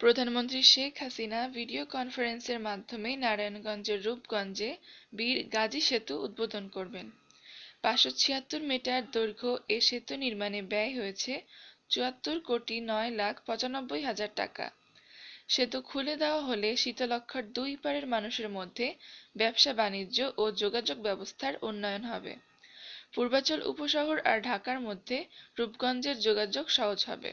প্রধানমন্ত্রী শেখ হাসিনা ভিডিও কনফারেন্সের মাধ্যমে নারায়ণগঞ্জের রূপগঞ্জে বীর গাজী সেতু উদ্বোধন করবেন। পাঁচশো ছিয়াত্তর মিটার দৈর্ঘ্য এ সেতু নির্মাণে ব্যয় হয়েছে চুয়াত্তর কোটি নয় লাখ পঁচানব্বই হাজার টাকা। সেতু খুলে দেওয়া হলে শীতলক্ষার দুই পারের মানুষের মধ্যে ব্যবসা, বাণিজ্য ও যোগাযোগ ব্যবস্থার উন্নয়ন হবে। পূর্বাচল উপশহর আর ঢাকার মধ্যে রূপগঞ্জের যোগাযোগ সহজ হবে।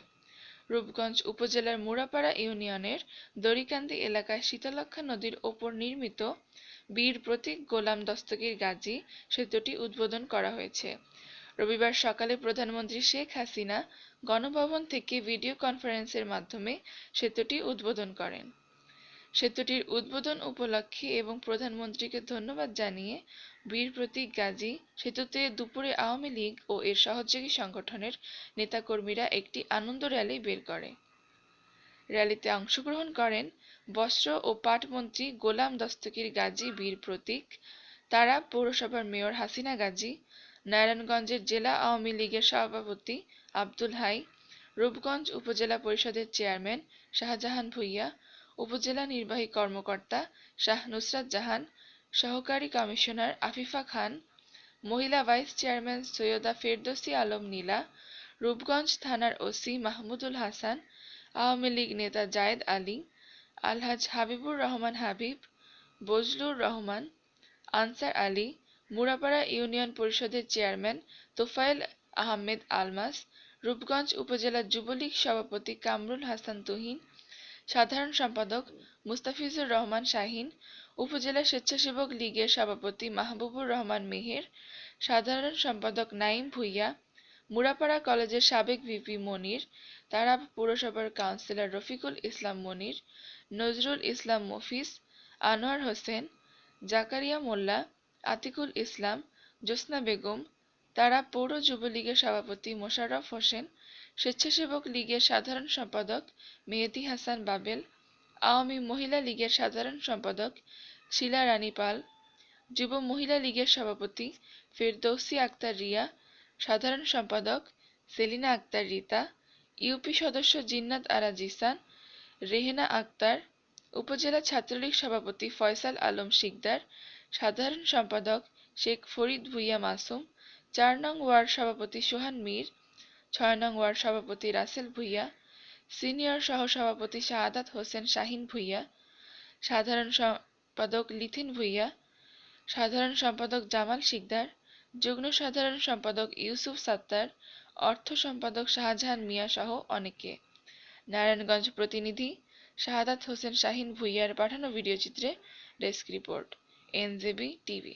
রূপগঞ্জ উপজেলার মুড়াপাড়া ইউনিয়নের দড়িকান্দি এলাকায় শীতলক্ষা নদীর ওপর নির্মিত বীর প্রতীক গোলাম দস্তগীর গাজী সেতুটি উদ্বোধন করা হয়েছে। রবিবার সকালে প্রধানমন্ত্রী শেখ হাসিনা গণভবন থেকে ভিডিও কনফারেন্সের মাধ্যমে সেতুটি উদ্বোধন করেন। সেতুটির উদ্বোধন উপলক্ষে এবং প্রধানমন্ত্রীকে ধন্যবাদ জানিয়ে বীর প্রতীক গাজী সেতুতে দুপুরে আওয়ামী লীগ ও এর সহযোগী সংগঠনের নেতাকর্মীরা একটি আনন্দ র্যালি বের করে। র্যালিতে অংশগ্রহণ করেন বস্ত্র ও পাটমন্ত্রী গোলাম দস্তকির গাজী বীর প্রতীক, তারা পৌরসভার মেয়র হাসিনা গাজী, নারায়ণগঞ্জের জেলা আওয়ামী লীগের সভাপতি আব্দুল হাই, রূপগঞ্জ উপজেলা পরিষদের চেয়ারম্যান শাহজাহান ভুইয়া উপজেলা নির্বাহী কর্মকর্তা শাহ নুসরাত জাহান, সহকারী কমিশনার আফিফা খান, মহিলা ভাইস চেয়ারম্যান সৈয়দা ফেরদৌসি আলম নীলা, রূপগঞ্জ থানার ওসি মাহমুদুল হাসান, আওয়ামী লীগ নেতা জায়েদ আলী, আলহাজ হাবিবুর রহমান হাবিব, বজলুর রহমান, আনসার আলী, মুরাপাড়া ইউনিয়ন পরিষদের চেয়ারম্যান তোফায়েল আহমেদ আলমাস, রূপগঞ্জ উপজেলা যুবলীগ সভাপতি কামরুল হাসান তুহিন সাধারণ সম্পাদক মুস্তাফিজুর রহমান শাহিন, উপজেলা স্বেচ্ছাসেবক লীগের সভাপতি মাহবুবুর রহমান মেহের, সাধারণ সম্পাদক নাইম ভুইয়া, মুরাপাড়া কলেজের সাবেক ভিপি মনির তারা পৌরসভার কাউন্সিলর রফিকুল ইসলাম মনির, নজরুল ইসলাম মফিজ, আনোয়ার হোসেন, জাকারিয়া মোল্লা, আতিকুল ইসলাম জোসনা বেগম তারা পৌর যুবলীগের সভাপতি মোশাররফ হোসেন, স্বেচ্ছাসেবক লীগের সাধারণ সম্পাদক মেহেদি হাসান বাবেল, আওয়ামী মহিলা লীগের সাধারণ সম্পাদক শিলা রানী পাল, যুব মহিলা লীগের সভাপতি ফেরদৌসি আক্তার রিয়া, সাধারণ সম্পাদক সেলিনা আক্তার রিতা, ইউপি সদস্য জিন্নাত আরা জিসান রেহেনা আক্তার, উপজেলা ছাত্রলীগ সভাপতি ফয়সাল আলম শিকদার, সাধারণ সম্পাদক শেখ ফরিদ ভুইয়া মাসুম চার নং ওয়ার্ড সভাপতি সোহান মীর, ছয় নং ওয়ার্ড সভাপতি রাসেল ভুইয়া, সিনিয়র সহসভাপতি শাহাদাত হোসেন শাহিন ভুইয়া, সাধারণ সম্পাদক লিথিন ভুইয়া, সাধারণ সম্পাদক জামাল শিকদার, যুগ্ম সাধারণ সম্পাদক ইউসুফ সাত্তার, অর্থ সম্পাদক শাহজাহান মিয়া সহ অনেকে। নারায়ণগঞ্জ প্রতিনিধি শাহাদাত হোসেন শাহিন ভুইয়ার পাঠানো ভিডিও চিত্রে ডেস্ক রিপোর্ট, এনজেবি টিভি।